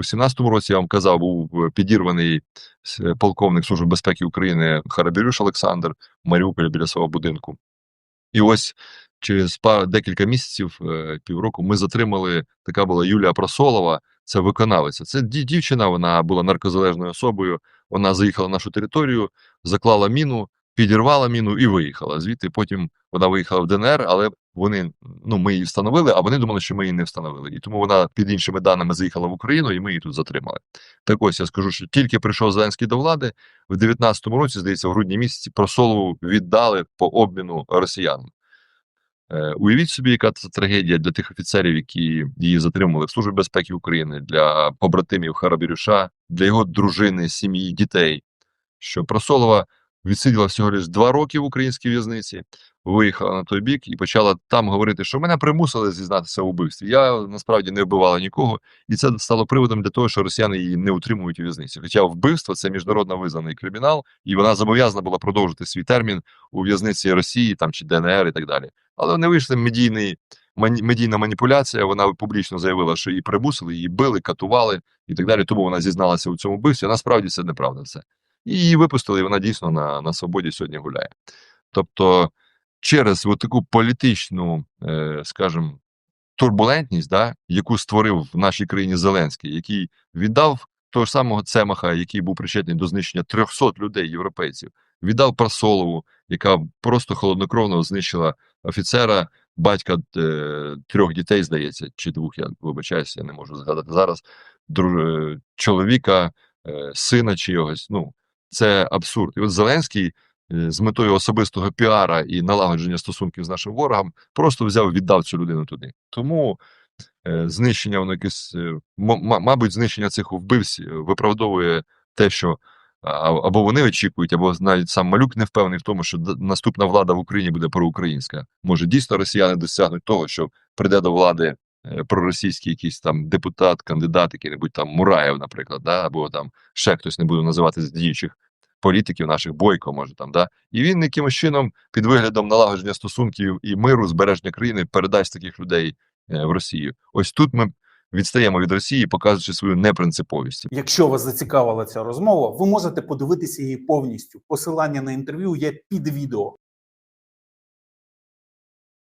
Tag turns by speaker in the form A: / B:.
A: у 17-му році я вам казав, був е, підірваний полковник Служби безпеки України Харабірюш Олександр в Маріуполі біля свого будинку. І ось через декілька місяців, е, півроку, ми затримали. Така була Юлія Просолова, це виконавиця. Це дівчина, вона була наркозалежною особою. Вона заїхала на нашу територію, заклала міну, підірвала міну і виїхала. Звідти потім вона виїхала в ДНР, але вони ну ми її встановили, а вони думали, що ми її не встановили. І тому вона під іншими даними заїхала в Україну, і ми її тут затримали. Так ось я скажу, що тільки прийшов Зеленський до влади в 19-му році, здається, в грудні місяці Просолову віддали по обміну росіянам. Е, уявіть собі, яка це трагедія для тих офіцерів, які її затримали в Службі безпеки України, для побратимів Харабірюша, для його дружини, сім'ї, дітей. Що Просолова відсиділа всього лиш два роки в українській в'язниці, виїхала на той бік і почала там говорити, що мене примусили зізнатися у вбивстві. Я насправді не вбивала нікого, і це стало приводом для того, що росіяни її не утримують у в'язниці. Хоча вбивство це міжнародно визнаний кримінал, і вона зобов'язана була продовжити свій термін у в'язниці Росії там чи ДНР і так далі. Але не вийшли медійний медійна маніпуляція. Вона публічно заявила, що її примусили, її били, катували і так далі. Тому вона зізналася у цьому вбивстві. Насправді це неправда. Все і її випустили, і вона дійсно на, на свободі сьогодні гуляє. Тобто, через от таку політичну, е, скажімо, турбулентність, да, яку створив в нашій країні Зеленський, який віддав того ж самого Цемаха, який був причетний до знищення 300 людей, європейців, віддав Прасолову, яка просто холоднокровно знищила офіцера, батька е, трьох дітей, здається, чи двох, я вибачаюся, я не можу згадати зараз, друж... е, чоловіка, сина чийогось. Ну, це абсурд. І от Зеленський з метою особистого піара і налагодження стосунків з нашим ворогом просто взяв, віддав цю людину туди. Тому е, знищення воно якесь, е, мабуть, знищення цих вбивць е, виправдовує те, що або вони очікують, або навіть сам малюк не впевнений в тому, що наступна влада в Україні буде проукраїнська. Може, дійсно росіяни досягнуть того, що прийде до влади проросійський якийсь там депутат, кандидат, який-небудь там Мураєв, наприклад, да? або там ще хтось не буду називати з діючих політиків наших бойко, може там, да? і він якимось чином під виглядом налагодження стосунків і миру, збереження країни передасть таких людей е, в Росію. Ось тут ми відстаємо від Росії, показуючи свою непринциповість.
B: Якщо вас зацікавила ця розмова, ви можете подивитися її повністю. Посилання на інтерв'ю є під відео.